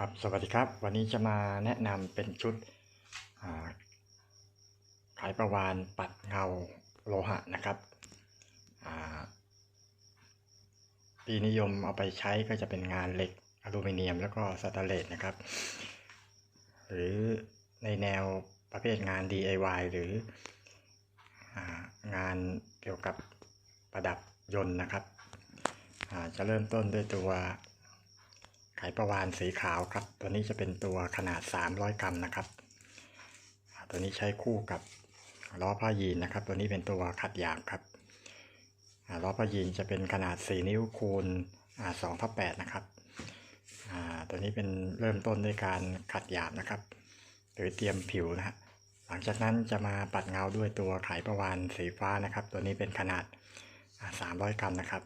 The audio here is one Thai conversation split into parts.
ครับสวัสดีครับ วันนี้จะมาแนะนำเป็นชุดอ่าไขประวานปัดเงาโลหะนะครับปีนิยมเอาไปใช้ก็จะเป็นงานเหล็กอลูมิเนียมแล้วก็สแตนเลสนะครับ หรือในแนวประเภทงาน DIY หรือองานเกี่ยวกับประดับยนต์นะครับจะเริ่มต้นด้วยตัว ไขประวานสีขาวครับ ตัวนี้จะเป็นตัวขนาด 300 กรัมนะครับ ตัวนี้ใช้คู่กับล้อผ้ายีนนะครับ ตัวนี้เป็นตัวขัดหยาบครับล้อผ้ายีนจะเป็นขนาด 4 นิ้วคูณอ่า2ทับ8นะครับตัวนี้เป็นเริ่มต้นด้วยการขัดหยาบนะครับ หรือเตรียมผิวนะฮะหลังจากนั้นจะมาปัดเงาด้วยตัวไขประวานสีฟ้านะครับ ตัวนี้เป็นขนาด 300 กรัมนะครับ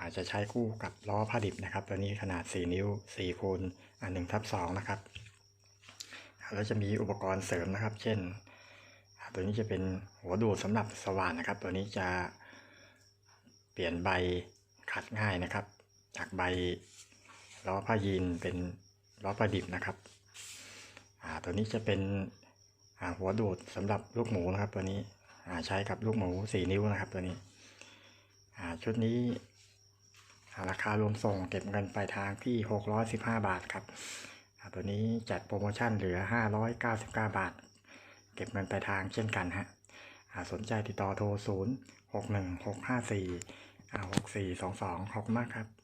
อาจจะใช้คู่กับล้อผ้าดิบนะครับ ตัวนี้ขนาด 4 นิ้ว4คูณ1ทับ2นะครับ แล้วจะมีอุปกรณ์เสริมนะครับ เช่น ตัวนี้จะเป็นหัวดูดสำหรับสว่านนะครับ ตัวนี้จะเปลี่ยนใบขัดง่ายนะครับ จากใบล้อผ้ายีนเป็นล้อผ้าดิบนะครับตัวนี้จะเป็นหัวดูดสำหรับลูกหมูนะครับ ตัวนี้ใช้กับลูกหมู 4 นิ้วนะครับ ตัวนี้ชุดนี้ ราคารวมส่งเก็บเงินปลายทางที่ 615 บาทครับตัวนี้จัดโปรโมชั่นเหลือ 599 บาท เก็บเงินปลายทางเช่นกันฮะสนใจติดต่อโทร 0 6 1 6 5 4 6 4 2 2ขอบคุณมากครับ